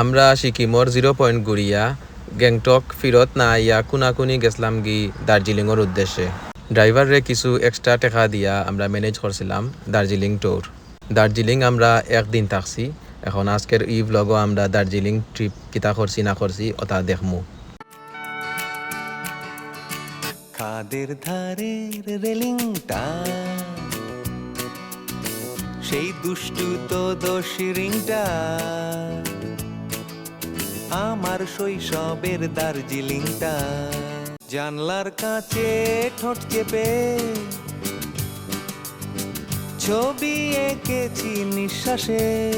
আমরা সিকিমর zero point ঘুরিয়া গ্যাংটক, ফিরত না আইয়া কুনাকুনি গেছিলাম গি দার্জিলিংয়ের উদ্দেশ্যে। ড্রাইভাররে কিছু এক্সট্রা টাকা দিয়া আমরা ম্যানেজ করছিলাম দার্জিলিং ট্যুর দার্জিলিং আমরা একদিন থাকছি, এখন আজকের ই ভ্লগও আমরা দার্জিলিং ট্রিপ কিতা করছি না করছি, ওটা দেখমু। খাদের ধারের রেলিংটা সেই দুষ্টু তো দোষী রিংটা। আমার শৈশবের দার্জিলিংটা। জানলার কাছে ঠোঁট চেপে ছবি এঁকেছি নিঃশ্বাসে।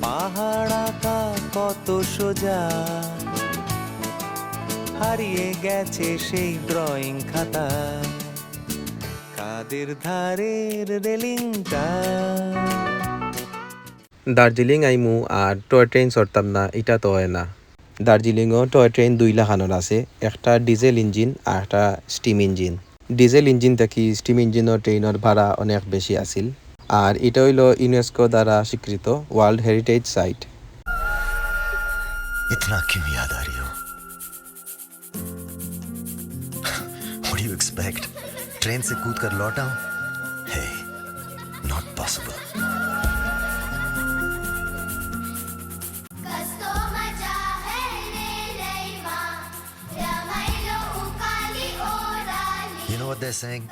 পাহাড় আঁকা কত সোজা। হারিয়ে গেছে সেই ড্রয়িং খাতা। কাদের ধারের রেলিংটা? দার্জিলিং আইমু আর টয় ট্রেন চড়তাম না এটা তো হয় না দার্জিলিংও টয় ট্রেন দুই লাখানোর আছে একটা ডিজেল ইঞ্জিন আর একটা স্টিম ইঞ্জিন ডিজেল ইঞ্জিন থেকে স্টিম ইঞ্জিনের ট্রেনের ভাড়া অনেক বেশি আছিল আর এটা হইল ইউনেস্কো দ্বারা স্বীকৃত ওয়ার্ল্ড হেরিটেজ সাইট इतना क्यों याद आ रही हो What do you expect? Train से कूद कर लौट आऊं हे not possible Kasto What they're saying?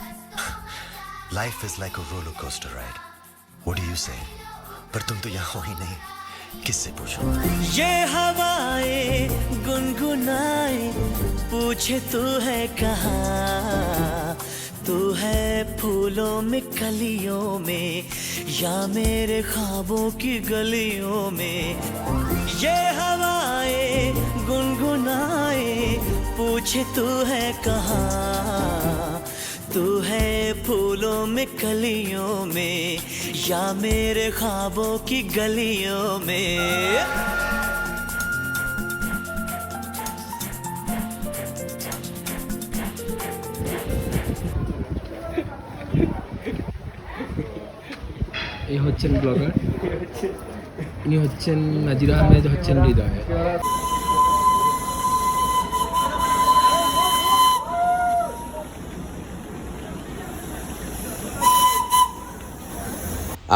Life is like a roller coaster ride. What do you say? पर तुम तो यहाँ हो ही नहीं किससे पूछो ये हवाएँ गुनगुनाए, पूछे तू है कहाँ तू है फूलों में, कलियों में, या मेरे ख्वाबों की गलियों में ये हवाएँ गुनगुनाए, पूछे तू है कहाँ तू है फूलों में कलियों में या मेरे ख्वाबों की गलियों में এই হচ্ছেন ব্লগার ইনি হচ্ছেন নাজির আহমেদ হচ্ছেন হৃদয়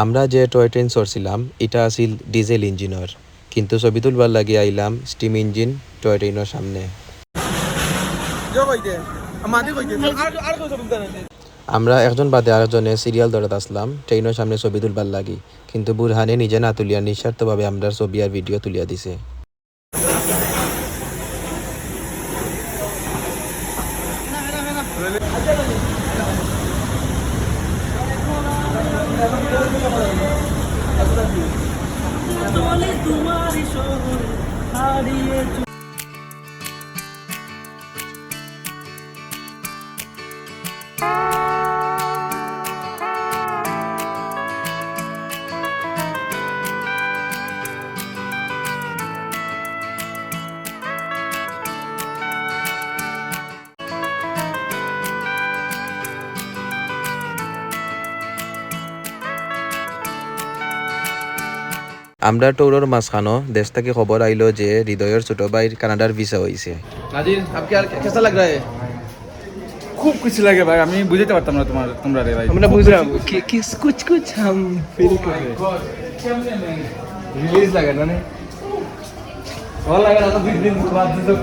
আমরা যে টয় ট্রেন চড়ছিলাম এটা আছিল ডিজেল ইঞ্জিনের কিন্তু ছবি তুলবার লাগে আইলাম স্টিম ইঞ্জিন টয় ট্রেনের সামনে। আমরা একজন বাদে আরেকজনে সিরিয়াল দৌড়াত আসলাম ট্রেনের সামনে ছবি তুলবার লাগি। কিন্তু বুরহানে নিজে না তুলিয়া নিঃস্বার্থভাবে আমরা ছবি আর ভিডিও তুলিয়া দিছে। হারিয়ে আমরা টৌরর মাঝখানো দেশ থেকে খবর আইলো যে হৃদয়ের ছোট ভাই কানাডার ভিসা হয়েছে নাজির আপনি আর কেসা লাগ রায় খুব কিছু লাগে ভাই আমি বুঝতে পারতাম না তোমার তোমরা রে ভাই। আমরা বুঝলাম। হাম ফিল করে। oh রিলিজ লাগে? না ভালো লাগে না তো দিন দিন বাদ দিতে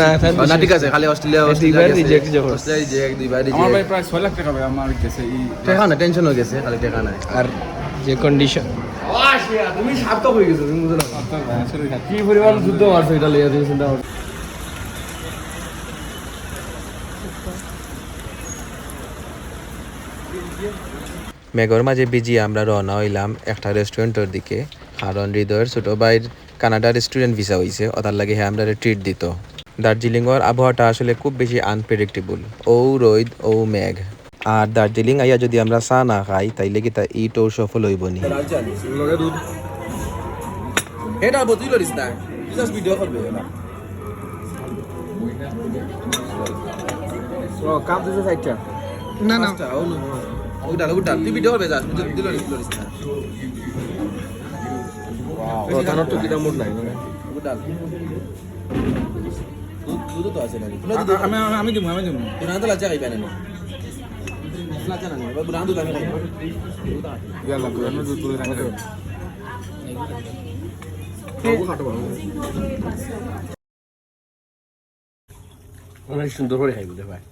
না না ঠিক আছে খালি অস্ট্রেলিয়া দুইবার রিজেক্ট যখন অস্ট্রেলিয়া রিজেক্ট দুইবার আমার ভাই প্রায় ছয় লাখ টাকা ভাই আমার গেছে এই টেকা না টেনশন হয়ে গেছে খালি টেকা নাই আর যে কন্ডিশন তুমি সার্থক হয়ে গেছো তুমি বুঝলাম আসলে কি পরিমাণ যুদ্ধ মারছো এটা লিয়ে তুমি চিন্তা করো। মেঘর মাঝে বিজি আমরা রওনা হইলাম একটা রেস্টুরেন্টের দিকে। কারণ হৃদয়ের ছোট ভাইয়ের কানাডার রেস্টুরেন্ট ভিসা হইছে ওটার লাগে হ্যাঁ আমরা ট্রিট দিত দার্জিলিংয়ের আবহাওয়াটা আসলে খুব বেশি আনপ্রেডিক্টেবল ও রোদ ও মেঘ আর দার্জিলিং আইয়া যদি আমরা চা না খাই তাইলে কি তা ই টোর সফল হইব নি এটা বতুই লরিস না জাস্ট ভিডিও করবে কাপ দিতে চাইটা না না উঠাল উঠাল তুই ভিডিও করবে কিটা মোট নাই মানে দুধ তো আছে নাকি আমি আমি- আমি দিব আমি দিব তুই না তো লাচা খাইবে না লাচা না বুড়া দুধ আমি খাইব রাখা। অনেক সুন্দর করে খাইবি রে ভাই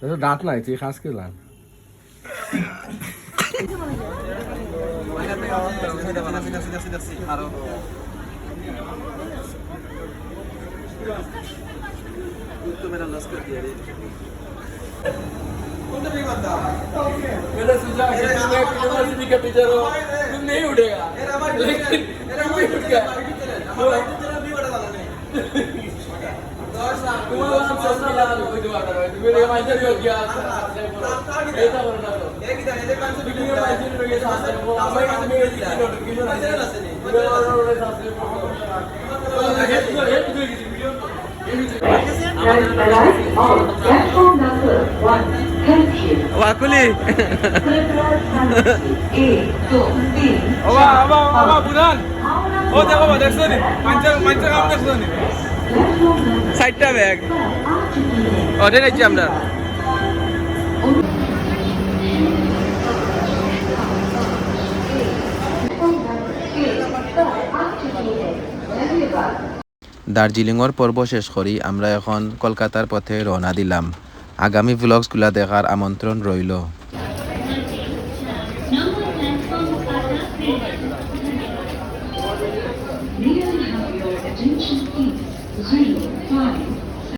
তোর দাঁত নাই তুই খাস খেলাম मेरा सीधा सीधा सीधा सीधा हारो तो मेरा लस कर दिया रे उधर नहीं बनता मेरा सुझाव है कि यूनिवर्सिटी का टीचर हो। तुम नहीं उठेगा लेकिन तुम भी उठ गया तुम्हाला आमचा सल्ला तुम्ही माझ्या योग्य ওয়াকুলি ওবা ওবা ওবা বুড়ান ও দেখো দেখছ নি মঞ্চ মঞ্চ কাম দেখছ নি সাইডটা ব্যাগ ওটাই নাইছি আমরা। দার্জিলিংয়ের পর্ব শেষ করি আমরা এখন কলকাতার পথে রওনা দিলাম। আগামী ভ্লগসগুলা দেখার আমন্ত্রণ রইল